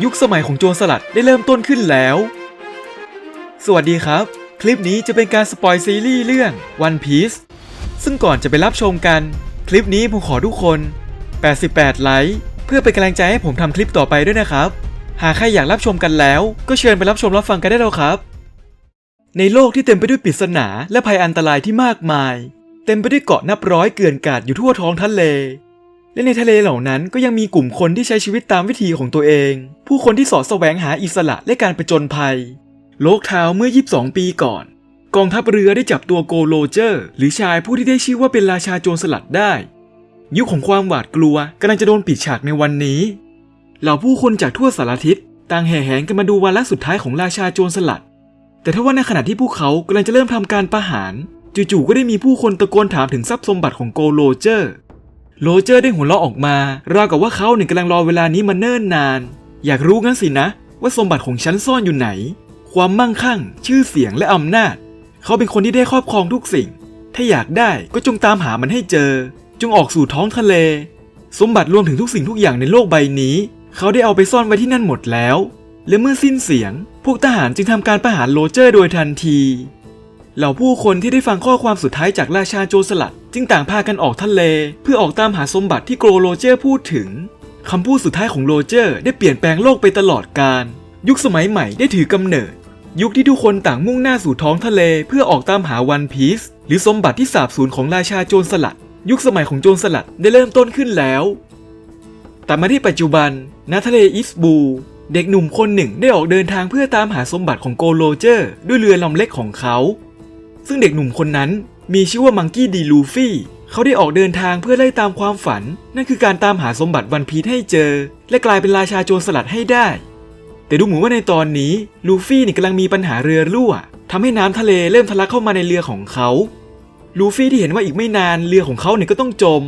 ยุคสมัยของโจรสลัดได้เริ่มต้นขึ้นแล้ว สวัสดีครับ คลิปนี้จะเป็นการสปอยซีรีส์เรื่อง One Piece ซึ่งก่อนจะไปรับชมกัน คลิปนี้ผมขอทุกคน 88 ไลค์เพื่อเป็นกำลังใจให้ผมทำคลิปต่อไปด้วยนะครับ หากใครอยากรับชมกันแล้ว ก็เชิญไปรับชมรับฟังกันได้แล้วครับ ในโลกที่เต็มไปด้วยปริศนาและภัยอันตรายที่มากมาย เต็มไปด้วยเกาะนับร้อยเกลื่อนกาดอยู่ทั่วท้องทะเล และในทะเลเหล่านั้นก็ยังมีกลุ่มคนที่ใช้ชีวิตตามวิธีของตัวเอง ผู้คนที่สอดแสวงหาอิสระและการประจนภัย โลกเท้าเมื่อ 22 ปีก่อน กองทัพเรือได้จับตัวโกโลเจอร์ หรือชายผู้ที่ได้ชื่อว่าเป็นราชาโจรสลัดได้ ยุคของความหวาดกลัวกำลังจะโดนปิดฉากในวันนี้ เหล่าผู้คนจากทั่วสารทิศต่างแห่แหนกันมาดูวาระสุดท้ายของราชาโจรสลัด แต่ถ้าว่าในขณะที่พวกเขากำลังจะเริ่มทำการประหาร จู่ๆก็ได้มีผู้คนตะโกนถามถึงทรัพย์สมบัติของโกโลเจอร์ โรเจอร์ได้หัวเราะออกมา ราวกับว่าเขาเนี่ยกำลังรอเวลานี้มาเนิ่นนาน อยากรู้งั้นสินะ ว่าสมบัติของฉันซ่อนอยู่ไหน ความมั่งคั่ง ชื่อเสียงและอำนาจ เขาเป็นคนที่ได้ครอบครองทุกสิ่ง ถ้าอยากได้ก็จงตามหามันให้เจอ จงออกสู่ท้องทะเล สมบัติรวมถึงทุกสิ่งทุกอย่างในโลกใบนี้ เขาได้เอาไปซ่อนไว้ที่นั่นหมดแล้ว และเมื่อสิ้นเสียง พวกทหารจึงทำการประหารโรเจอร์โดยทันที เหล่าผู้คนที่ได้ฟังข้อความสุดท้ายจากราชาโจรสลัด จึงต่างพากันออกทะเล เพื่อออกตามหาสมบัติที่โกรโรเจอร์พูดถึงคำพูดสุดท้ายของโรเจอร์ ได้เปลี่ยนแปลงโลกไปตลอดกาลยุคสมัยใหม่ได้ถือกำเนิด ยุคที่ทุกคนต่างมุ่งหน้าสู่ท้องทะเล เพื่อออกตามหาวันพีซหรือสมบัติที่สาบสูญของราชาโจรสลัด ยุคสมัยของโจรสลัดได้เริ่มต้นขึ้นแล้วแต่มาที่ปัจจุบันณทะเลอิสบู เด็กหนุ่มคนหนึ่งได้ออกเดินทางเพื่อตามหาสมบัติของโกโลเจอร์ ด้วยเรือลำเล็กของเขา ซึ่งเด็กหนุ่มคนนั้นมีชื่อว่ามังกี้ดีลูฟี่เขาได้ออกเดินทางเพื่อไล่ตามความฝัน นั่นคือการตามหาสมบัติวันพีชให้เจอ และกลายเป็นราชาโจรสลัดให้ได้ แต่ดูเหมือนว่าในตอนนี้ลูฟี่นี่กำลังมีปัญหาเรือรั่วทำให้น้ำทะเลเริ่มทะลักเข้ามาในเรือของเขาลูฟี่ที่เห็นว่าอีกไม่นานเรือของเขาเนี่ยก็ต้องจม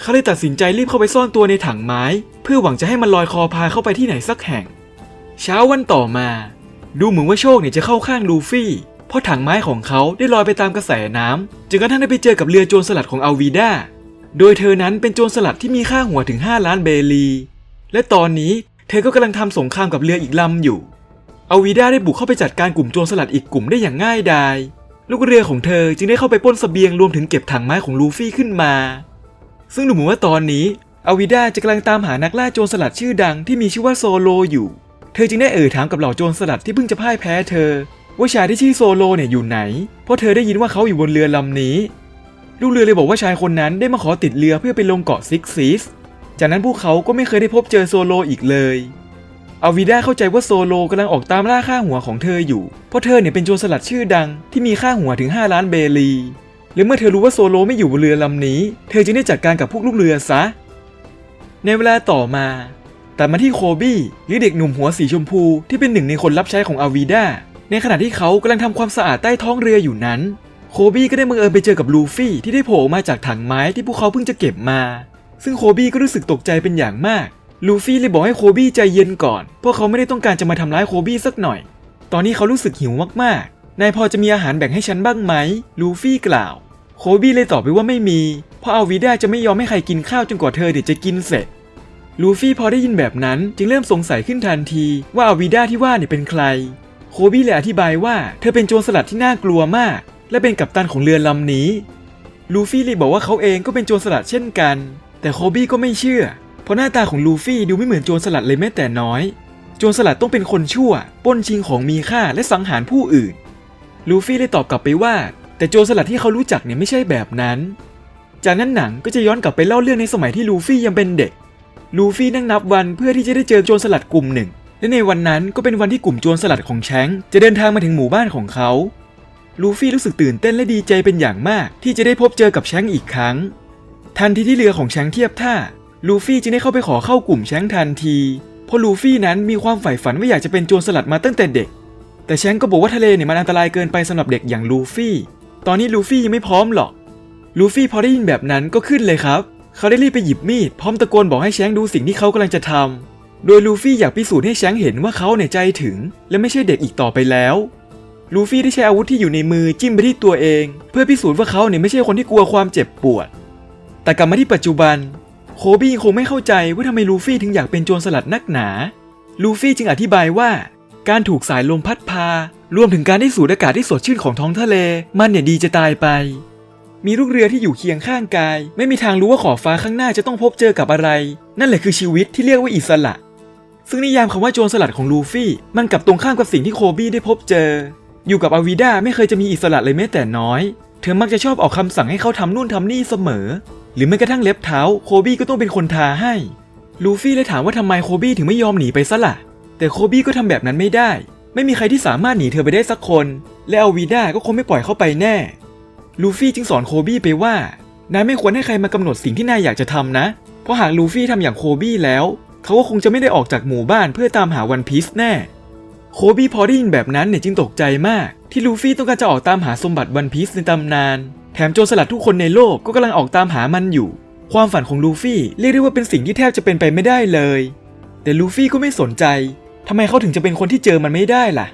เขาเลยตัดสินใจรีบเข้าไปซ่อนตัวในถังไม้ เพื่อหวังจะให้มันลอยคอพาเข้าไปที่ไหนสักแห่ง เช้าวันต่อมา ดูเหมือนว่าโชคเนี่ยจะเข้าข้างลูฟี่ เพราะถังไม้ของเขาได้ลอยไปตามกระแสน้ำจนกระทั่งได้ไปเจอกับเรือโจรสลัดของอัลวีดาโดยเธอนั้นเป็นโจรสลัดที่มีค่าหัวถึง 5 ล้านเบลี และตอนนี้เธอก็กำลังทำสงครามกับเรืออีกลำอยู่อัลวีดาได้บุกเข้าไปจัดการกลุ่มโจรสลัดอีกกลุ่มได้อย่างง่ายดาย ลูกเรือของเธอจึงได้เข้าไปป้นเสบียงรวมถึงเก็บถังไม้ของลูฟี่ขึ้นมา ซึ่งดูเหมือนว่าตอนนี้อาวิดาจะกำลังตามหานักล่าโจรสลัดชื่อดังที่มีชื่อว่าโซโลอยู่ เธอจึงได้เอ่ยถามกับเหล่าโจรสลัดที่เพิ่งจะพ่ายแพ้เธอ ว่าชายที่ชื่อโซโลเนี่ยอยู่ไหน เพราะเธอได้ยินว่าเขาอยู่บนเรือลำนี้ ลูกเรือเลยบอกว่าชายคนนั้นได้มาขอติดเรือเพื่อไปลงเกาะซิกซิสจากนั้นพวกเขาก็ไม่เคยได้พบเจอโซโลอีกเลยอาวิดาเข้าใจว่าโซโลกำลังออกตามล่าค่าหัวของเธออยู่ เพราะเธอเนี่ยเป็นโจรสลัดชื่อดังที่มีค่าหัวถึง 5 ล้านเบลี และเมื่อเธอรู้ว่าโซโลไม่อยู่บนเรือลำนี้ เธอจึงได้จัดการกับพวกลูกเรือซะ ในเวลาต่อมา แต่มาที่โคบี้หรือเด็กหนุ่มหัวสีชมพูที่เป็นหนึ่งในคนรับใช้ของอาวีดา ในขณะที่เขากำลังทำความสะอาดใต้ท้องเรืออยู่นั้น โคบี้ก็ได้บังเอิญไปเจอกับลูฟี่ที่ได้โผล่ออกมาจากถังไม้ที่พวกเขาเพิ่งจะเก็บมา ซึ่งโคบี้ก็รู้สึกตกใจเป็นอย่างมาก ลูฟี่เลยบอกให้โคบี้ใจเย็นก่อนเพราะเขาไม่ได้ต้องการจะมาทำร้ายโคบี้สักหน่อย ตอนนี้เขารู้สึกหิวมากๆ นายพอจะมีอาหารแบ่งให้ฉันบ้างไหม ลูฟี่กล่าว โคบี้เลยตอบไปว่าไม่มี เพราะอาวิดาจะไม่ยอมให้ใครกินข้าวจนกว่าเธอเดี๋ยวจะกินเสร็จลูฟี่พอได้ยินแบบนั้นจึงเริ่มสงสัยขึ้นทันทีว่าอาวิดาที่ว่าเนี่ยเป็นใคร บี้เลยอธิบายว่าเธอเป็นโจรสลัดที่น่ากลัวมาก และเป็นกัปตันของเรือลำนี้ ลูฟี่เลยบอกว่าเขาเองก็เป็นโจรสลัดเช่นกัน แต่โคบี้ก็ไม่เชื่อ เพราะหน้าตาของลูฟี่ดูไม่เหมือนโจรสลัดเลยแม้แต่น้อย โจรสลัดต้องเป็นคนชั่วป้นชิงของมีค่าและสังหารผู้อื่น ลูฟี่เลยตอบกลับไปว่า แต่โจรสลัดที่เขารู้จักเนี่ยไม่ใช่แบบนั้น จากนั้นหนังก็จะย้อนกลับไปเล่าเรื่องในสมัยที่ลูฟี่ยังเป็นเด็ก ลูฟี่นั่งนับวันเพื่อที่จะได้เจอโจรสลัดกลุ่มหนึ่ง และในวันนั้นก็เป็นวันที่กลุ่มโจรสลัดของแชงจะเดินทางมาถึงหมู่บ้านของเขา ลูฟี่รู้สึกตื่นเต้นและดีใจเป็นอย่างมาก ที่จะได้พบเจอกับแชงอีกครั้ง ทันทีที่เรือของแชงเทียบท่า ลูฟี่จึงได้เข้าไปขอเข้ากลุ่มแชงทันที เพราะลูฟี่นั้นมีความใฝ่ฝันว่าอยากจะเป็นโจรสลัดมาตั้งแต่เด็ก แต่แชงก็บอกว่าทะเลเนี่ยมันอันตรายเกินไปสำหรับเด็กอย่างลูฟี่ ตอนนี้ลูฟี่ยังไม่พร้อมหรอก ลูฟี่พอได้ยินแบบนั้นก็ขึ้นเลยครับ เขาได้รีบไปหยิบมีดพร้อมตะโกนบอกให้แชงดูสิ่งที่เขากำลังจะทำ โดยลูฟี่อยากพิสูจน์ให้แชงเห็นว่าเขาเนี่ยใจถึง และไม่ใช่เด็กอีกต่อไปแล้ว ลูฟี่ได้ใช้อาวุธที่อยู่ในมือจิ้มไปที่ตัวเอง เพื่อพิสูจน์ว่าเขาเนี่ยไม่ใช่คนที่กลัวความเจ็บปวด แต่กลับมาที่ปัจจุบัน โคบี้คงไม่เข้าใจว่าทำไมลูฟี่ถึงอยากเป็นโจรสลัดนักหนา ลูฟี่จึงอธิบายว่า การถูกสายลมพัดพา รวมถึงการได้สูดอากาศที่สดชื่นของท้องทะเล มันเนี่ยดีจะตายไป มีลูกเรือที่อยู่เคียงข้างกาย ไม่มีทางรู้ว่าขอบฟ้าข้างหน้าจะต้องพบเจอกับอะไร นั่นแหละคือชีวิตที่เรียกว่าอิสระ ซึ่งนิยามคำว่าโจรสลัดของลูฟี่ มันกลับตรงข้ามกับสิ่งที่โคบี้ได้พบเจอ อยู่กับอาวิด้าไม่เคยจะมีอิสระเลยแม้แต่น้อย เธอมักจะชอบออกคำสั่งให้เขาทำนู่นทำนี่เสมอ หรือแม้กระทั่งเล็บเท้า โคบี้ก็ต้องเป็นคนทาให้ ลูฟี่เลยถามว่าทำไมโคบี้ถึงไม่ยอมหนีไปซะล่ะ แต่โคบี้ก็ทำแบบนั้นไม่ได้ ไม่มีใครที่สามารถหนีเธอไปได้สักคน และอาวีด้าก็คงไม่ปล่อยเข้าไปแน่ ลูฟี่จึงสอนโคบี้ไปว่านายไม่ควรให้ใครมากำหนดสิ่งที่นายอยากจะทำนะ เพราะหากลูฟี่ทำอย่างโคบี้แล้ว เขาก็คงจะไม่ได้ออกจากหมู่บ้านเพื่อตามหาวันพีซแน่ โคบี้พอได้ยินแบบนั้นเนี่ยจึงตกใจมาก ที่ลูฟี่ต้องการจะออกตามหาสมบัติวันพีซในตำนาน แถมโจรสลัดทุกคนในโลกก็กำลังออกตามหามันอยู่ ความฝันของลูฟี่เรียกได้ว่าเป็นสิ่งที่แทบจะเป็นไปไม่ได้เลย แต่ลูฟี่ก็ไม่สนใจทำไมเขาถึงจะเป็นคนที่เจอมันไม่ได้ล่ะ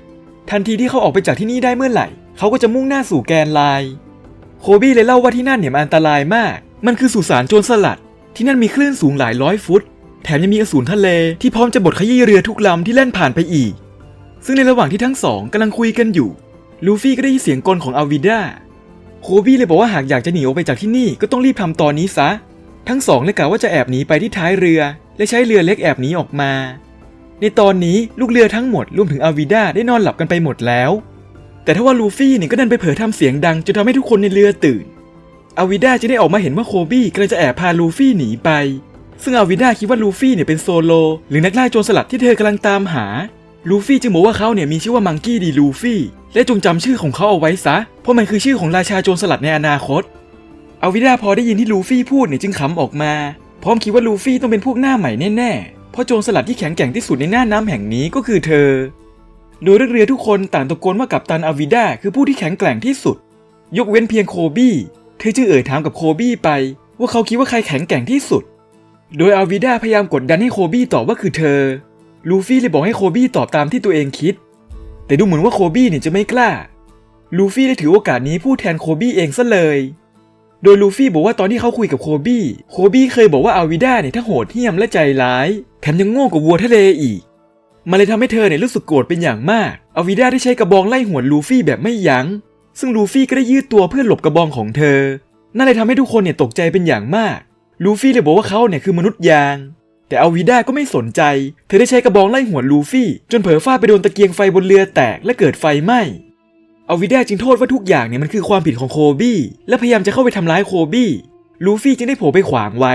ทันทีที่เขาออกไปจากที่นี่ได้เมื่อไหร่ เขาก็จะมุ่งหน้าสู่แกนไลน์โคบี้เลยเล่าว่าที่นั่นเนี่ยมันอันตรายมาก มันคือสุสานโจรสลัด ที่นั่นมีคลื่นสูงหลายร้อยฟุต แถมยังมีอสูรทะเลที่พร้อมจะบดขยี้เรือทุกลำที่แล่นผ่านไปอีก ซึ่งในระหว่างที่ทั้งสองกำลังคุยกันอยู่ ลูฟี่ก็ได้ยินเสียงกลของอาวิด้าโคบี้เลยบอกว่าหากอยากจะหนีออกไปจากที่นี่ก็ต้องรีบทำตอนนี้ซะ ทั้งสองเลยกล่าวว่าจะแอบหนีไปที่ท้ายเรือ และใช้เรือเล็กแอบหนีออกมา ในตอนนี้ลูกเรือทั้งหมดรวมถึงอาวิด้าได้นอนหลับกันไปหมดแล้ว แต่ถ้าว่าลูฟี่เนี่ยก็ดันไปเผลอทำเสียงดังจนทำให้ทุกคนในเรือตื่นอาวิด้าจะได้ออกมาเห็นว่าโคบี้กำลังจะแอบพาลูฟี่หนีไป ซึ่งอาวิด้าคิดว่าลูฟี่เนี่ยเป็นโซโล หรือนักล่าโจรสลัดที่เธอกำลังตามหา ลูฟี่จึงบอกว่าเขาเนี่ยมีชื่อว่ามังกี้ดีลูฟี่ และจงจำชื่อของเขาเอาไว้ซะ เพราะมันคือชื่อของราชาโจรสลัดในอนาคต อาวิด้าพอได้ยินที่ลูฟี่พูดเนี่ยจึงขำออกมา พร้อมคิดว่าลูฟี่ต้องเป็นพวกหน้าใหม่แน่ๆ เพราะโจรสลัดที่แข็งแกร่งที่สุดในหน้าน้ำแห่งนี้ก็คือเธอ โดยเรือทุกคนต่างตะโกนว่ากัปตันอาวิด้าคือผู้ที่แข็งแกร่งที่สุด ยกเว้นเพียงโคบี้ เธอจึงเอ่ยถามกับโคบี้ไป ว่าเขาคิดว่าใครแข็งแกร่งที่สุด โดยอาวิด้าพยายามกดดันให้โคบี้ตอบว่าคือเธอ ลูฟี่เลยบอกให้โคบี้ตอบตามที่ตัวเองคิด แต่ดูเหมือนว่าโคบี้เนี่ยจะไม่กล้า ลูฟี่ได้ถือโอกาสนี้พูดแทนโคบี้เองซะเลย โดยลูฟี่บอกว่าตอนที่เขาคุยกับโคบี้ โคบี้เคยบอกว่าอาวิด้าเนี่ยทั้งโหดเหี้ยมและใจร้าย แถมยังโง่กว่าวัวทะเลอีก มันเลยทำให้เธอเนี่ยรู้สึกโกรธเป็นอย่างมาก อาวิด้าได้ใช้กระบองไล่หวนลูฟี่แบบไม่ยัง้ง ซึ่งลูฟี่ก็ได้ยืดตัวเพื่อหลบกระบองของเธอ นั่นเลยทำให้ทุกคนเนี่ยตกใจเป็นอย่างมาก ลูฟี่เลยบอกว่าเขาเนี่ยคือมนุษย์ยาง แต่อาวิด้าก็ไม่สนใจ เธอได้ใช้กระบองไล่หัวลูฟี่ จนเผลอฟาดไปโดนตะเกียงไฟบนเรือแตกและเกิดไฟไหม้อาวิด้าจึงโทษว่าทุกอย่างเนี่ยมันคือความผิดของโคบี้และพยายามจะเข้าไปทำร้ายโคบี้ลูฟี่จึงได้โผล่ไปขวางไว้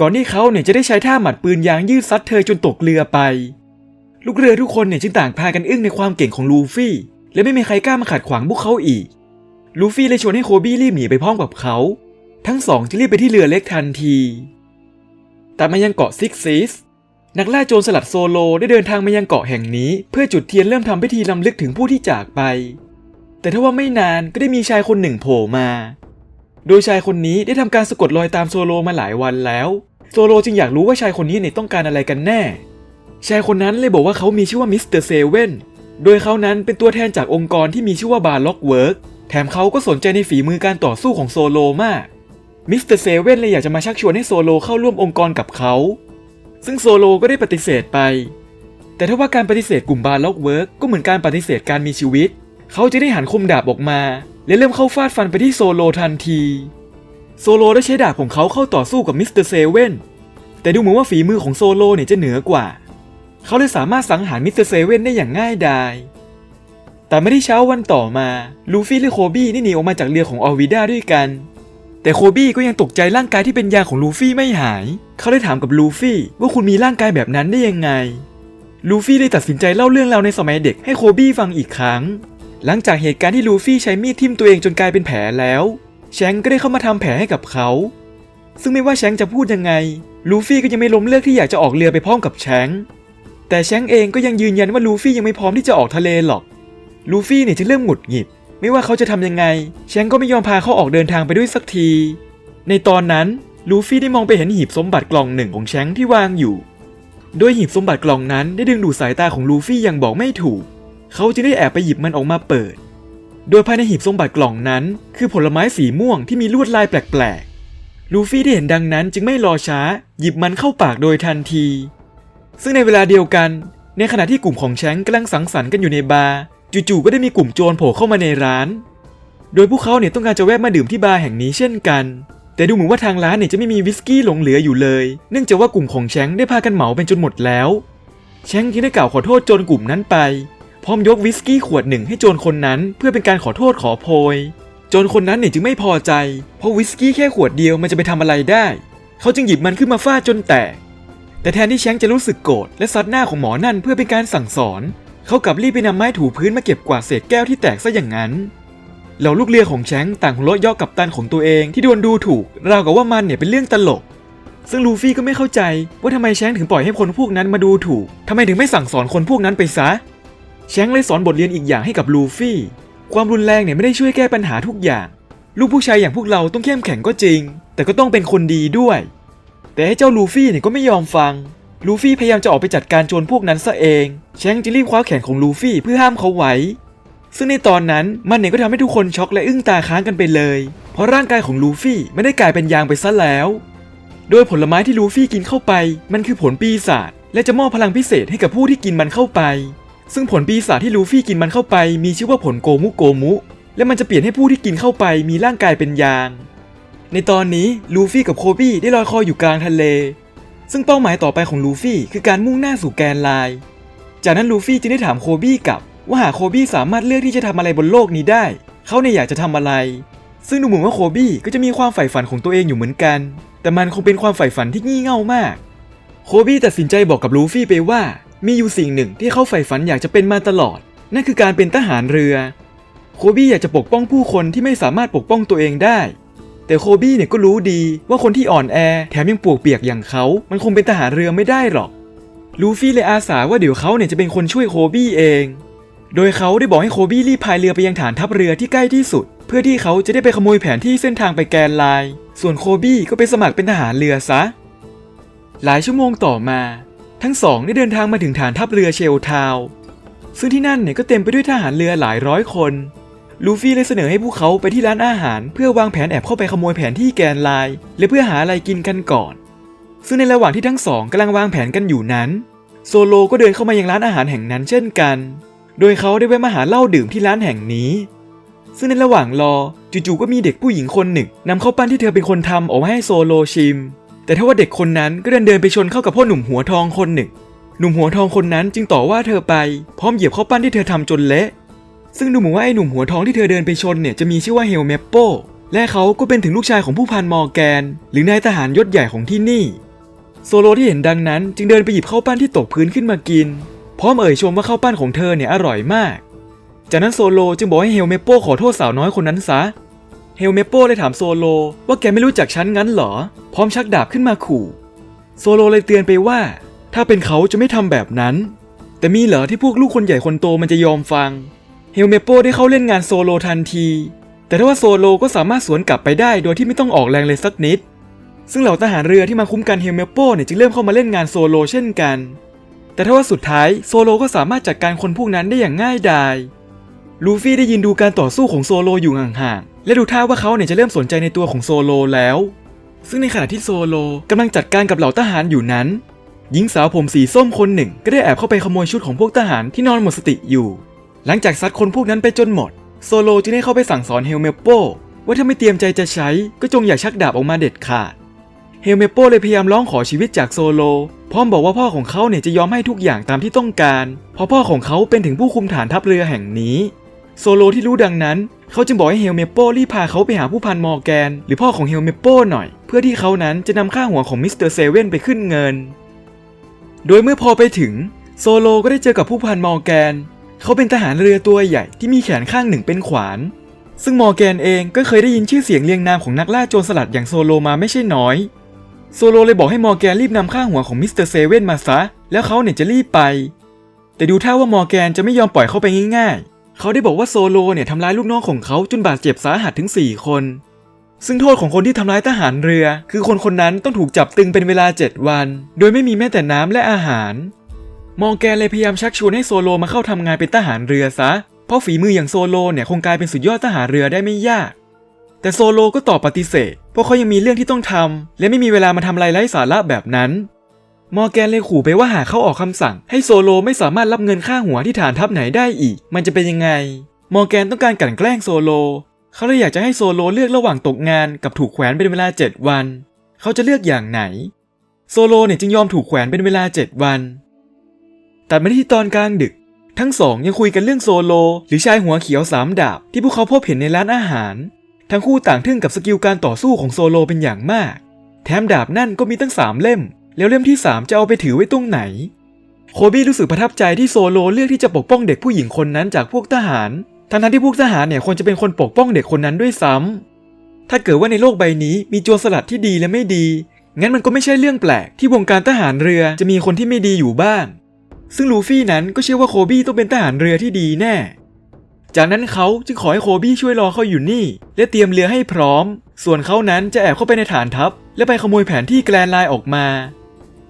ก่อนที่เขาเนี่ยจะได้ใช้ท่าหมัดปืนยางยืดซัดเธอจนตกเรือไป ลูกเรือทุกคนเนี่ยจึงต่างพากันอึ้งในความเก่งของลูฟี่ และไม่มีใครกล้ามาขัดขวางพวกเขาอีก ลูฟี่เลยชวนให้โคบี้รีบหนีไปพร้อมกับเขา ทั้งสองจึงรีบไปที่เรือเล็กทันที แต่มายังเกาะซิกซิส นักล่าโจรสลัดโซโลได้เดินทางมายังเกาะแห่งนี้ เพื่อจุดเทียนเริ่มทำพิธีลำลึกถึงผู้ที่จากไป แต่ถ้าว่าไม่นานก็ได้มีชายคนหนึ่งโผล่มา โดยชายคนนี้ได้ทำการสะกดรอยตามโซโลมาหลายวันแล้ว โซโลจึงอยากรู้ว่าชายคนนี้เนี่ยต้องการอะไรกันแน่ ชายคนนั้นเลยบอกว่าเขามีชื่อว่ามิสเตอร์เซเว่น โดยเขานั้นเป็นตัวแทนจากองค์กรที่มีชื่อว่าบาร์ล็อกเวิร์กแถมเขาก็สนใจในฝีมือการต่อสู้ของโซโลมาก มิสเตอร์เซเว่นเลยอยากจะมาชักชวนให้โซโลเข้าร่วมองค์กรกับเขา ซึ่งโซโลก็ได้ปฏิเสธไป แต่ถ้าว่าการปฏิเสธกลุ่มบาร์ล็อกเวิร์กก็เหมือนการปฏิเสธการมีชีวิต เขาจะได้หันคมดาบออกมา และเริ่มเข้าฟาดฟันไปที่โซโลทันที โซโลได้ใช้ดาบของเขาเข้าต่อสู้กับมิสเตอร์เซเว่น แต่ดูเหมือนว่าฝีมือของโซโลเนี่ยจะเหนือกว่า เขาเลยสามารถสังหารมิสเตอร์เซเว่นได้อย่างง่ายดาย แต่ไม่ได้เช้าวันต่อมา ลูฟี่และโคบี้ได้หนีออกมาจากเรือของออวิด้าด้วยกัน แต่โคบี้ก็ยังตกใจร่างกายที่เป็นยาของลูฟี่ไม่หาย เขาได้ถามกับลูฟี่ว่าคุณมีร่างกายแบบนั้นได้ยังไง ลูฟี่เลยตัดสินใจเล่าเรื่องราวในสมัยเด็กให้โคบี้ฟังอีกครั้ง หลังจากเหตุการณ์ที่ลูฟี่ใช้มีดทิ่มตัวเองจนกลายเป็นแผลแล้ว แชงก็ได้เข้ามาทำแผลให้กับเขา ซึ่งไม่ว่าแชงจะพูดยังไง ลูฟี่ก็ยังไม่ล้มเลิกที่อยากจะออกเรือไปพร้อมกับแชงแต่แชงเองก็ยังยืนยันว่าลูฟี่ยังไม่พร้อมที่จะออกทะเลหรอก ลูฟี่เนี่ยจะเริ่มหงุดหงิด ไม่ว่าเขาจะทำยังไงแชงก็ไม่ยอมพาเขาออกเดินทางไปด้วยสักที ในตอนนั้นลูฟี่ได้มองไปเห็นหีบสมบัติกล่องหนึ่งของแชงที่วางอยู่ โดยหีบสมบัติกล่องนั้นได้ดึงดูดสายตาของลูฟี่อย่างบอกไม่ถูก เขาจึงได้แอบไปหยิบมันออกมาเปิด โดยภายในหีบสมบัติกล่องนั้น คือผลไม้สีม่วงที่มีลวดลายแปลกๆ ลูฟี่ได้เห็นดังนั้นจึงไม่รอช้า หยิบมันเข้าปากโดยทันที ซึ่งในเวลาเดียวกัน ในขณะที่กลุ่มของแชงกำลังสังสรรค์กันอยู่ในบาร์ จู่ๆก็ได้มีกลุ่มโจรโผล่เข้ามาในร้าน โดยพวกเขาเนี่ยต้องการจะแวะมาดื่มที่บาร์แห่งนี้เช่นกัน แต่ดูเหมือนว่าทางร้านเนี่ยจะไม่มีวิสกี้หลงเหลืออยู่เลย เนื่องจากว่ากลุ่มของแชงได้พากันเหมาเป็นจนหมดแล้วแชงจึงได้กล่าวขอโทษโจรกลุ่มนั้นไป พร้อมยกวิสกี้ขวดหนึ่งให้โจรคนนั้น เพื่อเป็นการขอโทษขอโพยโจรคนนั้นเนี่ยจึงไม่พอใจ เพราะวิสกี้แค่ขวดเดียวมันจะไปทำอะไรได้ เขาจึงหยิบมันขึ้นมาฟาดจนแตก แต่แทนที่แชงจะรู้สึกโกรธและซัดหน้าของหมอนั่นเพื่อเป็นการสั่งสอน เขากลับรีบไปนำไม้ถูพื้นมาเก็บกวาดเศษแก้วที่แตกซะอย่างนั้นเหล่าลูกเรือของแชงต่างหัวเราะย่อกับตันของตัวเองที่โดนดูถูก ราวกับว่ามันเนี่ยเป็นเรื่องตลก ซึ่งลูฟี่ก็ไม่เข้าใจว่าทำไมแชงถึงปล่อยให้คนพวกนั้นมาดูถูกทำไมถึงไม่สั่งสอนคนพวกนั้นไปซะ แชงเลยสอนบทเรียนอีกอย่างให้กับลูฟี่ ความรุนแรงเนี่ยไม่ได้ช่วยแก้ปัญหาทุกอย่าง ลูกผู้ชายอย่างพวกเราต้องเข้มแข็งก็จริง แต่ก็ต้องเป็นคนดีด้วย แต่ไอ้เจ้าลูฟี่เนี่ยก็ไม่ยอมฟัง ลูฟี่พยายามจะออกไปจัดการโจรพวกนั้นซะเองแชงจึงรีบคว้าแขนของลูฟี่เพื่อห้ามเขาไว้ ซึ่งในตอนนั้นมันเนี่ยก็ทำให้ทุกคนช็อกและอึ้งตาค้างกันไปเลย เพราะร่างกายของลูฟี่ไม่ได้กลายเป็นยางไปซะแล้ว โดยผลไม้ที่ลูฟี่กินเข้าไป มันคือผลปีศาจและจะมอบพลังพิเศษให้กับผู้ที่กินมันเข้าไป ซึ่งผลปีศาจที่ลูฟี่กินมันเข้าไป มีชื่อว่าผลโกมุโกมุ และมันจะเปลี่ยนให้ผู้ที่กินเข้าไปมีร่างกายเป็นยาง ในตอนนี้ลูฟี่กับโคบี้ได้ลอยคออยู่กลางทะเล ซึ่งเป้าหมายต่อไปของลูฟี่คือการมุ่งหน้าสู่แกนไลน์จากนั้นลูฟี่จึงได้ถามโคบี้กลับ ว่าหากโคบี้สามารถเลือกที่จะทำอะไรบนโลกนี้ได้ เขาเนี่ยอยากจะทำอะไร ซึ่งดูเหมือนว่าโคบี้ก็จะมีความใฝ่ฝันของตัวเองอยู่เหมือนกัน แต่มันคงเป็นความใฝ่ฝันที่งี่เง่ามาก โคบี้ตัดสินใจบอกกับลูฟี่ไปว่า มีอยู่สิ่งหนึ่งที่เขาใฝ่ฝันอยากจะเป็นมาตลอด นั่นคือการเป็นทหารเรือ โคบี้อยากจะปกป้องผู้คนที่ไม่สามารถปกป้องตัวเองได้ แต่โคบี้เนี่ยก็รู้ดีว่าคนที่อ่อนแอแถมยังปวกเปียกอย่างเขามันคงเป็นทหารเรือไม่ได้หรอก ลูฟี่เลยอาสาว่าเดี๋ยวเขาเนี่ยจะเป็นคนช่วยโคบี้เอง โดยเขาได้บอกให้โคบี้รีบพายเรือไปยังฐานทัพเรือที่ใกล้ที่สุด เพื่อที่เขาจะได้ไปขโมยแผนที่เส้นทางไปแกนไลน์ ส่วนโคบี้ก็ไปสมัครเป็นทหารเรือซะ หลายชั่วโมงต่อมา ทั้งสองได้เดินทางมาถึงฐานทัพเรือเชลทาวซึ่งที่นั่นเนี่ยก็เต็มไปด้วยทหารเรือหลายร้อยคน ลูฟี่เลยเสนอให้พวกเขาไปที่ร้านอาหาร เพื่อวางแผนแอบเข้าไปขโมยแผนที่แกนไลน์และเพื่อหาอะไรกินกันก่อน ซึ่งในระหว่างที่ทั้งสองกำลังวางแผนกันอยู่นั้น โซโลก็เดินเข้ามายังร้านอาหารแห่งนั้นเช่นกัน โดยเขาได้แวะมาหาเหล้าดื่มที่ร้านแห่งนี้ ซึ่งในระหว่างรอจู่ๆก็มีเด็กผู้หญิงคนหนึ่งนำข้าวปั้นที่เธอเป็นคนทำออกมาให้โซโลชิม แต่ถ้าว่าเด็กคนนั้นก็เดินเดินไปชนเข้ากับพ่อหนุ่มหัวทองคนหนึ่ง หนุ่มหัวทองคนนั้นจึงต่อว่าเธอไป พร้อมเหยียบข้าวปั้นที่เธอทำจนเละ ซึ่งดูเหมือนว่าไอ้หนุ่มหัวทองที่เธอเดินไปชนเนี่ยจะมีชื่อว่าเฮลเมปโปและเขาก็เป็นถึงลูกชายของผู้พันมอร์แกน หรือนายทหารยศใหญ่ของที่นี่โซโลที่เห็นดังนั้นจึงเดินไปหยิบข้าวปั้นที่ตกพื้นขึ้นมากิน พร้อมเอ่ยชมว่าข้าวปั้นของเธอเนี่ยอร่อยมาก จากนั้นโซโลจึงบอกให้เฮลเมปโปขอโทษสาวน้อยคนนั้นซะ เฮลเมปโปเลยถามโซโลว่าแกไม่รู้จักฉันงั้นเหรอ พร้อมชักดาบขึ้นมาขู่โซโลเลยเตือนไปว่า ถ้าเป็นเขาจะไม่ทำแบบนั้น แต่มีเหรอที่พวกลูกคนใหญ่คนโตมันจะยอมฟัง เฮลเมปโปได้เข้าเล่นงานโซโลทันที แต่ถ้าว่าโซโลก็สามารถสวนกลับไปได้โดยที่ไม่ต้องออกแรงเลยสักนิด ซึ่งเหล่าทหารเรือที่มาคุ้มกันเฮลเมปโปเนี่ยจึงเริ่มเข้ามาเล่นงานโซโลเช่นกัน แต่ถ้าว่าสุดท้ายโซโลก็สามารถจัดการคนพวกนั้นได้อย่างง่ายดายลูฟี่ได้ยินดูการต่อสู้ของโซโลอยู่ห่างๆ และดูท่าว่าเขาเนี่ยจะเริ่มสนใจในตัวของโซโลแล้ว ซึ่งในขณะที่โซโลกำลังจัดการกับเหล่าทหารอยู่นั้น หญิงสาวผมสีส้มคนหนึ่งก็ได้แอบเข้าไปขโมยชุดของพวกทหารที่นอนหมดสติอยู่ หลังจากซัดคนพวกนั้นไปจนหมด โซโลจึงได้เข้าไปสั่งสอนเฮลเมโปว่าถ้าไม่เตรียมใจจะใช้ก็จงอย่าชักดาบออกมาเด็ดขาด เฮลเมโปเลยพยายามร้องขอชีวิตจากโซโล พร้อมบอกว่าพ่อของเขาเนี่ยจะยอมให้ทุกอย่างตามที่ต้องการ เพราะพ่อของเขาเป็นถึงผู้คุมฐานทัพเรือแห่งนี้ โซโลที่รู้ดังนั้น เขาจึงบอกให้เฮลเมโปรีบพาเขาไปหาผู้พันมอร์แกน หรือพ่อของเฮลเมโปหน่อย เพื่อที่เขานั้นจะนำค่าหัวของมิสเตอร์เซเว่นไปขึ้นเงิน โดยเมื่อพอไปถึง โซโลก็ได้เจอกับผู้พันมอร์แกน เขาเป็นทหารเรือตัวใหญ่ที่มีแขนข้างหนึ่งเป็นขวาน ซึ่งมอร์แกนเองก็เคยได้ยินชื่อเสียงเรียงนามของนักล่าโจรสลัดอย่างโซโลมาไม่ใช่น้อย โซโลเลยบอกให้มอร์แกนรีบนำค่างหัวของมิสเตอร์เซเว่นมาซะ แล้วเขาเนี่ยจะรีบไป แต่ดูท่าว่ามอร์แกนจะไม่ยอมปล่อยเขาไปง่ายๆ เขาได้บอกว่าโซโลเนี่ยทำร้ายลูกน้องของเขาจนบาดเจ็บสาหัสถึง 4 คน ซึ่งโทษของคนที่ทำร้ายทหารเรือ คือคนคนนั้นต้องถูกจับตึงเป็นเวลา 7 วัน โดยไม่มีแม้แต่น้ำและอาหาร มอร์แกนเลยพยายามชักชวนให้โซโลมาเข้าทำงานเป็นทหารเรือซะ เพราะฝีมืออย่างโซโลเนี่ยคงกลายเป็นสุดยอดทหารเรือได้ไม่ยาก แต่โซโลก็ตอบปฏิเสธ เพราะเขายังมีเรื่องที่ต้องทำและไม่มีเวลามาทำอะไรไร้สาระแบบนั้น มอร์แกนเลยขู่ไปว่าหากเขาออกคำสั่ง ให้โซโลไม่สามารถรับเงินค่าหัวที่ฐานทัพไหนได้อีก มันจะเป็นยังไง มอร์แกนต้องการกลั่นแกล้งโซโล เขาเลยอยากจะให้โซโลเลือกระหว่างตกงานกับถูกแขวนเป็นเวลา 7 วัน เขาจะเลือกอย่างไหน โซโลเนี่ยจึงยอมถูกแขวนเป็นเวลา 7 วัน แตัดมาที่ตอนกลางดึก ทั้งสองยังคุยกันเรื่องโซโล หรือชายหัวเขียวสามดาบที่พวกเขาพบเห็นในร้านอาหาร ทั้งคู่ต่างทึ่งกับสกิลการต่อสู้ของโซโลเป็นอย่างมาก แถมดาบนั่นก็มีตั้งสามเล่ม แล้วเล่มที่สามจะเอาไปถือไว้ตรงไหน โคบี้รู้สึกประทับใจที่โซโลเลือกที่จะปกป้องเด็กผู้หญิงคนนั้นจากพวกทหาร ทั้งๆที่พวกทหารเนี่ยควรจะเป็นคนปกป้องเด็กคนนั้นด้วยซ้ำถ้าเกิดว่าในโลกใบนี้มีโจรสลัดที่ดีและไม่ดี งั้นมันก็ไม่ใช่เรื่องแปลกที่วงการทหารเรือจะมีคนที่ไม่ดีอยู่บ้าง ซึ่งลูฟี่นั้นก็เชื่อว่าโคบี้ต้องเป็นทหารเรือที่ดีแน่ จากนั้นเขาจึงขอให้โคบี้ช่วยรอเขาอยู่นี่ และเตรียมเรือให้พร้อม ส่วนเขานั้นจะแอบเข้าไปในฐานทัพ และไปขโมยแผนที่แกลนไลน์ออกมา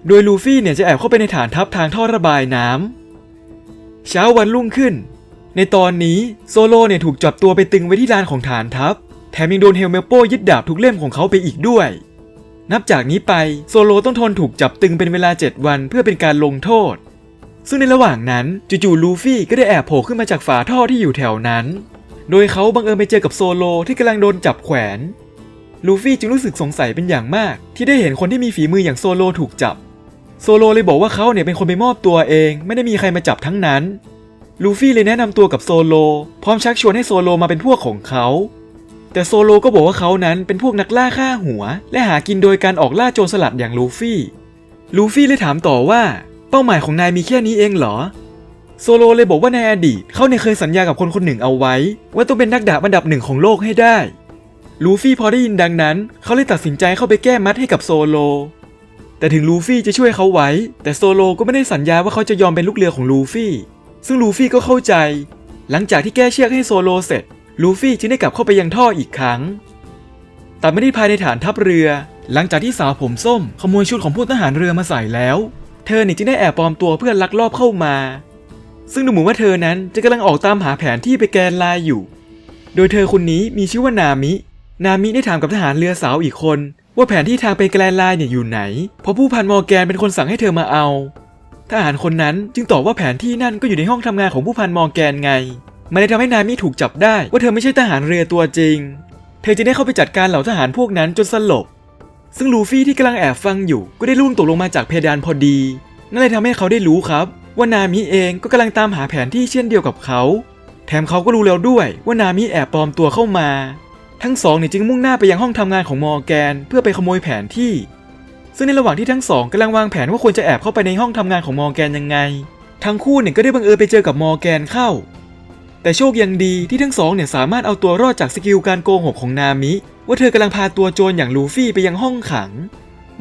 โดยลูฟี่เนี่ยจะแอบเข้าไปในฐานทัพทางท่อระบายน้ำเช้าวันรุ่งขึ้น ในตอนนี้โซโลเนี่ยถูกจับตัวไปตึงไว้ที่ลานของฐานทัพ แถมยังโดนเฮลเมลโป้ยึดดาบทุกเล่มของเขาไปอีกด้วยนับจากนี้ไปโซโลต้องทนถูกจับตึงเป็นเวลา 7 วันเพื่อเป็นการลงโทษ ซึ่งในระหว่างนั้นจู่ๆลูฟี่ก็ได้แอบโผล่ขึ้นมาจากฝาท่อที่อยู่แถวนั้น โดยเขาบังเอิญไปเจอกับโซโลที่กำลังโดนจับแขวน ลูฟี่จึงรู้สึกสงสัยเป็นอย่างมาก ที่ได้เห็นคนที่มีฝีมืออย่างโซโลถูกจับ โซโลเลยบอกว่าเขาเนี่ยเป็นคนไปมอบตัวเอง ไม่ได้มีใครมาจับทั้งนั้น ลูฟี่เลยแนะนำตัวกับโซโล พร้อมชักชวนให้โซโลมาเป็นพวกของเขา แต่โซโลก็บอกว่าเขานั้นเป็นพวกนักล่าฆ่าหัว และหากินโดยการออกล่าโจรสลัดอย่างลูฟี่ ลูฟี่เลยถามต่อว่า เป้าหมายของนายมีแค่นี้เองเหรอ โซโลเลยบอกว่าในอดีตเขาเนี่ยเคยสัญญากับคนคนหนึ่งเอาไว้ ว่าต้องเป็นนักดาบอันดับหนึ่งของโลกให้ได้ ลูฟี่พอได้ยินดังนั้น เขาเลยตัดสินใจเข้าไปแก้มัดให้กับโซโล แต่ถึงลูฟี่จะช่วยเขาไว้ แต่โซโลก็ไม่ได้สัญญาว่าเขาจะยอมเป็นลูกเรือของลูฟี่ ซึ่งลูฟี่ก็เข้าใจ หลังจากที่แก้เชือกให้โซโลเสร็จ ลูฟี่จึงได้กลับเข้าไปยังท่ออีกครั้งแตัดไม่ได้ภายในฐานทัพเรือ หลังจากที่สาวผมส้มขโมยชุดของผู้ทหารเรือมาใส่แล้ว เธอเนี่ยจึงได้แอบปลอมตัวเพื่อลักลอบเข้ามา ซึ่งดูเหมือนว่าเธอนั้นจะกำลังออกตามหาแผนที่ไปแกนลายอยู่ โดยเธอคนนี้มีชื่อว่านามิ นามิได้ถามกับทหารเรือสาวอีกคน ว่าแผนที่ทางไปแกลนลน์เนี่ยอยู่ไหน เพราะผู้พันมอร์แกนเป็นคนสั่งให้เธอมาเอา ทหารคนนั้นจึงตอบว่าแผนที่นั่นก็อยู่ในห้องทำงานของผู้พันมอร์แกนไง มันเลยทำให้นามิถูกจับได้ว่าเธอไม่ใช่ทหารเรือตัวจริง เธอจึงได้เข้าไปจัดการเหล่าทหารพวกนั้นจนสลบ ซึ่งลูฟี่ที่กำลังแอบฟังอยู่ ก็ได้ล่วงตกลงมาจากเพดานพอดี นั่นเลยทำให้เขาได้รู้ครับ ว่านามิเองก็กำลังตามหาแผนที่เช่นเดียวกับเขา แถมเขาก็รู้แล้วด้วยว่านามิแอบปลอมตัวเข้ามา ทั้งสองเนี่ยจึงมุ่งหน้าไปยังห้องทำงานของมอร์แกน เพื่อไปขโมยแผนที่ ซึ่งในระหว่างที่ทั้งสองกำลังวางแผนว่าควรจะแอบเข้าไปในห้องทำงานของมอร์แกนยังไง ทั้งคู่เนี่ยก็ได้บังเอิญไปเจอกับมอร์แกนเข้า แต่โชคยังดีที่ทั้งสองเนี่ยสามารถเอาตัวรอดจากสกิลการโกหกของนามิ ว่าเธอกำลังพาตัวโจรอย่างลูฟี่ไปยังห้องขัง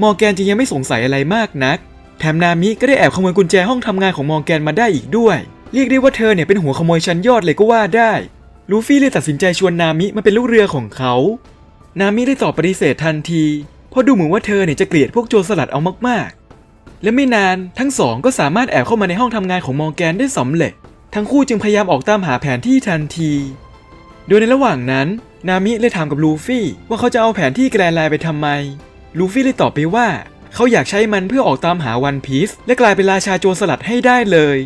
มอร์แกนจึงยังไม่สงสัยอะไรมากนัก แถมนามิก็ได้แอบขโมยกุญแจห้องทำงานของมอร์แกนมาได้อีกด้วย เรียกได้ว่าเธอเนี่ยเป็นหัวขโมยชั้นยอดเลยก็ว่าได้ ลูฟี่เลยตัดสินใจชวนนามิมาเป็นลูกเรือของเขา นามิได้ตอบปฏิเสธทันที เพราะดูเหมือนว่าเธอเนี่ยจะเกลียดพวกโจรสลัดเอามากๆ และไม่นานทั้งสองก็สามารถแอบเข้ามาในห้องทำงานของมอร์แกนได้สำเร็จ ทั้งคู่จึงพยายามออกตามหาแผนที่ทันที โดยในระหว่างนั้น นามิเลยถามกับลูฟี่ว่าเขาจะเอาแผนที่แกรนไลน์ไปทำไม ลูฟี่เลยตอบไปว่า เขาอยากใช้มันเพื่อออกตามหาวันพีซและกลายเป็นราชาโจรสลัดให้ได้เลย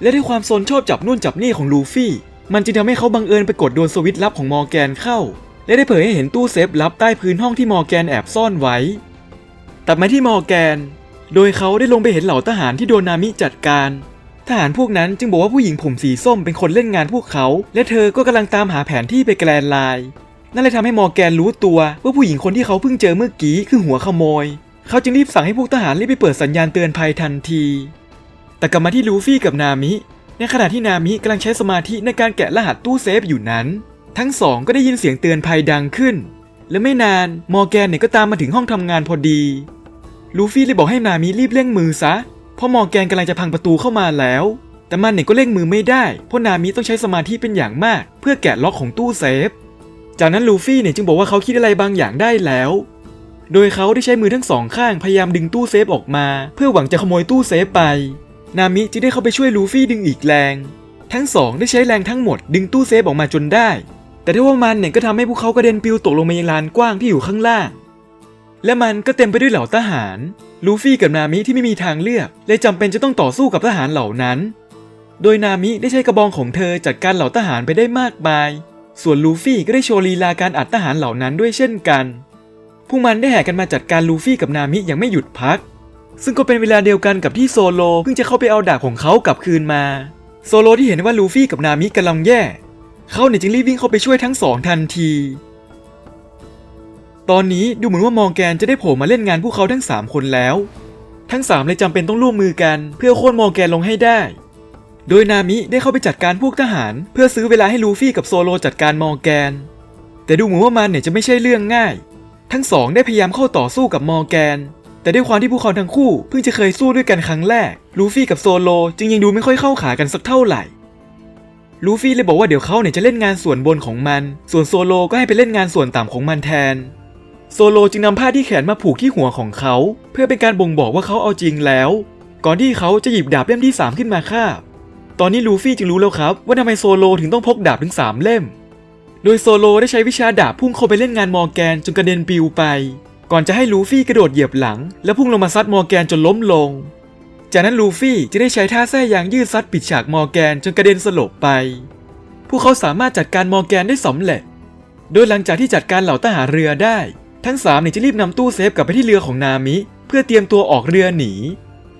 และด้วยความซนชอบจับนู่นจับนี่ของลูฟี่ มันจึงทำให้เขาบังเอิญไปกดโดนสวิตช์ลับของมอร์แกนเข้า และได้เผยให้เห็นตู้เซฟลับใต้พื้นห้องที่มอร์แกนแอบซ่อนไว้ ตัดมาที่มอร์แกน โดยเขาได้ลงไปเห็นเหล่าทหารที่โดนนามิจัดการ ทหารพวกนั้นจึงบอกว่าผู้หญิงผมสีส้มเป็นคนเล่นงานพวกเขา และเธอก็กำลังตามหาแผนที่ไปแกลนไลน์นั่นเลยทำให้มอร์แกนรู้ตัวว่าผู้หญิงคนที่เขาเพิ่งเจอเมื่อกี้คือหัวขโมย เขาจึงรีบสั่งให้พวกทหารรีบไปเปิดสัญญาณเตือนภัยทันที แต่กลับมาที่ลูฟี่กับนามิ ในขณะที่นามิกำลังใช้สมาธิในการแกะรหัสตู้เซฟอยู่นั้น ทั้งสองก็ได้ยินเสียงเตือนภัยดังขึ้น และไม่นานมอร์แกนเนี่ยก็ตามมาถึงห้องทำงานพอดี ลูฟี่เลยบอกให้นามิรีบเร่งมือซะ เพราะมอร์แกนกำลังจะพังประตูเข้ามาแล้ว แต่มันเนี่ยก็เร่งมือไม่ได้ เพราะนามิต้องใช้สมาธิเป็นอย่างมาก เพื่อแกะล็อกของตู้เซฟ จากนั้นลูฟี่เนี่ยจึงบอกว่าเขาคิดอะไรบางอย่างได้แล้ว โดยเขาได้ใช้มือทั้งสองข้างพยายามดึงตู้เซฟออกมา เพื่อหวังจะขโมยตู้เซฟไป นามิจึงได้เข้าไปช่วยลูฟี่ดึงอีกแรง ทั้งสองได้ใช้แรงทั้งหมดดึงตู้เซฟออกมาจนได้ แต่ทว่ามันเนี่ยก็ทำให้พวกเขากระเด็นปลิวตกลงมายังลานกว้างที่อยู่ข้างล่าง และมันก็เต็มไปด้วยเหล่าทหาร ลูฟี่กับนามิที่ไม่มีทางเลือกเลยจำเป็นจะต้องต่อสู้กับทหารเหล่านั้น โดยนามิได้ใช้กระบองของเธอจัดการเหล่าทหารไปได้มากมาย ส่วนลูฟี่ก็ได้โชว์ลีลาการอัดทหารเหล่านั้นด้วยเช่นกันพวกมันได้แห่กันมาจัดการลูฟี่กับนามิอย่างไม่หยุดพัก ซึ่งก็เป็นเวลาเดียวกันกับที่โซโลเพิ่งจะเข้าไปเอาดาบของเขากลับคืนมา โซโลที่เห็นว่าลูฟี่กับนามิกำลังแย่ เขาเนี่ยจึงรีบวิ่งเข้าไปช่วยทั้งสองทันที ตอนนี้ดูเหมือนว่ามองแกนจะได้โผล่มาเล่นงานพวกเขาทั้ง 3 คนแล้ว ทั้ง 3 เลยจำเป็นต้องร่วมมือกันเพื่อโค่นมองแกนลงให้ได้ โดยนามิได้เข้าไปจัดการพวกทหาร เพื่อซื้อเวลาให้ลูฟี่กับโซโลจัดการมองแกน แต่ดูเหมือนว่ามันเนี่ยจะไม่ใช่เรื่องง่าย ทั้งสองได้พยายามเข้าต่อสู้กับมอร์แกน แต่ด้วยความที่พวกเขาทั้งคู่เพิ่งจะเคยสู้ด้วยกันครั้งแรก ลูฟี่กับโซโลจึงยังดูไม่ค่อยเข้าขากันสักเท่าไหร่ลูฟี่เลยบอกว่าเดี๋ยวเขาเนี่ยจะเล่นงานส่วนบนของมัน ส่วนโซโลก็ให้ไปเล่นงานส่วนต่ำของมันแทน โซโลจึงนำผ้าที่แขนมาผูกที่หัวของเขา เพื่อเป็นการบ่งบอกว่าเขาเอาจริงแล้ว ก่อนที่เขาจะหยิบดาบเล่มที่ 3 ขึ้นมาคาบตอนนี้ลูฟี่จึงรู้แล้วครับ ว่าทำไมโซโลถึงต้องพกดาบถึง 3 เล่ม โดยโซโลได้ใช้วิชาดาบพุ่งเข้าไปเล่นงานมอร์แกนจนกระเด็นปิวไป ก่อนจะให้ลูฟี่กระโดดเหยียบหลัง แล้วพุ่งลงมาซัดมอร์แกนจนล้มลง จากนั้นลูฟี่จะได้ใช้ท่าแส้ยางยืดซัดปิดฉากมอร์แกนจนกระเด็นสลบไป พวกเขาสามารถจัดการมอร์แกนได้สำเร็จ โดยหลังจากที่จัดการเหล่าทหารเรือได้ ทั้งสามเนี่ยจะรีบนำตู้เซฟกลับไปที่เรือของนามิ เพื่อเตรียมตัวออกเรือหนี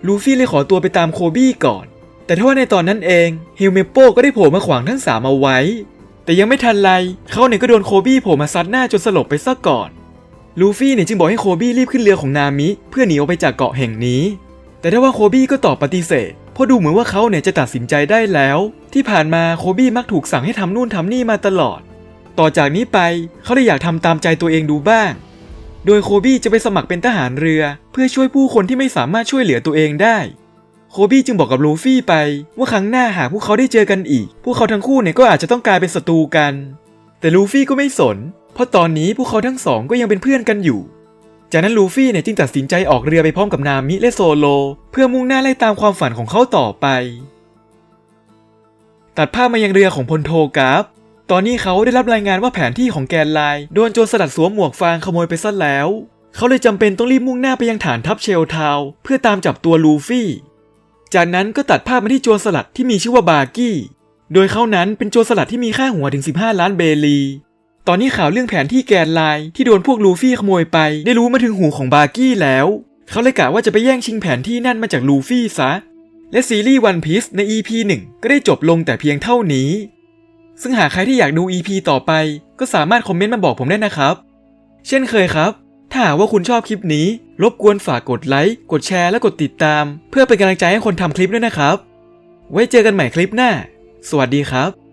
ลูฟี่เลยขอตัวไปตามโคบี้ก่อน แต่ทว่าในตอนนั้นเองฮิลเมโปก็ได้โผล่มาขวางทั้งสามเอาไว้ แต่ยังไม่ทันไรเขาเนี่ยก็โดนโคบี้โผล่มาซัดหน้าจนสลบไปซะก่อน ลูฟี่เนี่ยจึงบอกให้โคบี้รีบขึ้นเรือของนามิ เพื่อหนีออกไปจากเกาะแห่งนี้ แต่ถ้าว่าโคบี้ก็ตอบปฏิเสธเพราะดูเหมือนว่าเขาเนี่ยจะตัดสินใจได้แล้ว ที่ผ่านมาโคบี้มักถูกสั่งให้ทำนู่นทำนี่มาตลอดต่อจากนี้ไปเขาเลยอยากทำตามใจตัวเองดูบ้าง โดยโคบี้จะไปสมัครเป็นทหารเรือ เพื่อช่วยผู้คนที่ไม่สามารถช่วยเหลือตัวเองได้ โคบี้จึงบอกกับลูฟี่ไป ว่าครั้งหน้าหากพวกเขาได้เจอกันอีก พวกเขาทั้งคู่เนี่ยก็อาจจะต้องกลายเป็นศัตรูกัน แต่ลูฟี่ก็ไม่สน เพราะตอนนี้พวกเขาทั้งสองก็ยังเป็นเพื่อนกันอยู่ จากนั้นลูฟี่เนี่ยจึงตัดสินใจออกเรือไปพร้อมกับนามิและโซโล เพื่อมุ่งหน้าไล่ตามความฝันของเขาต่อไป ตัดภาพมายังเรือของพลโทกราฟ ตอนนี้เขาได้รับรายงานว่าแผนที่ของแกนไลน์โดนโจรสลัดสวมหมวกฟางขโมยไปซะแล้ว เขาเลยจำเป็นต้องรีบมุ่งหน้าไปยังฐานทัพเชลทาวเพื่อตามจับตัวลูฟี่ จากนั้นก็ตัดภาพมาที่โจรสลัดที่มีชื่อว่าบาร์กี้ โดยเขานั้นเป็นโจรสลัดที่มีค่าหัวถึง 15 ล้านเบลี ตอนนี้ข่าวเรื่องแผนที่แกนไลน์ที่โดนพวกลูฟี่ขโมยไป ได้รู้มาถึงหูของบาร์กี้แล้ว เขาเลยกะว่าจะไปแย่งชิงแผนที่นั่นมาจากลูฟี่ซะ และซีรีส์วันพีซใน EP 1 ก็ได้จบลงแต่เพียงเท่านี้ ซึ่งหากใครที่อยากดู EP ต่อไป ก็สามารถคอมเมนต์มาบอกผมได้นะครับ เช่นเคยครับ ถ้าหากว่าคุณชอบคลิปนี้ รบกวนฝากกดไลค์ กดแชร์ และกดติดตาม เพื่อเป็นกำลังใจให้คนทำคลิปด้วยนะครับ ไว้เจอกันใหม่คลิปหน้า สวัสดีครับ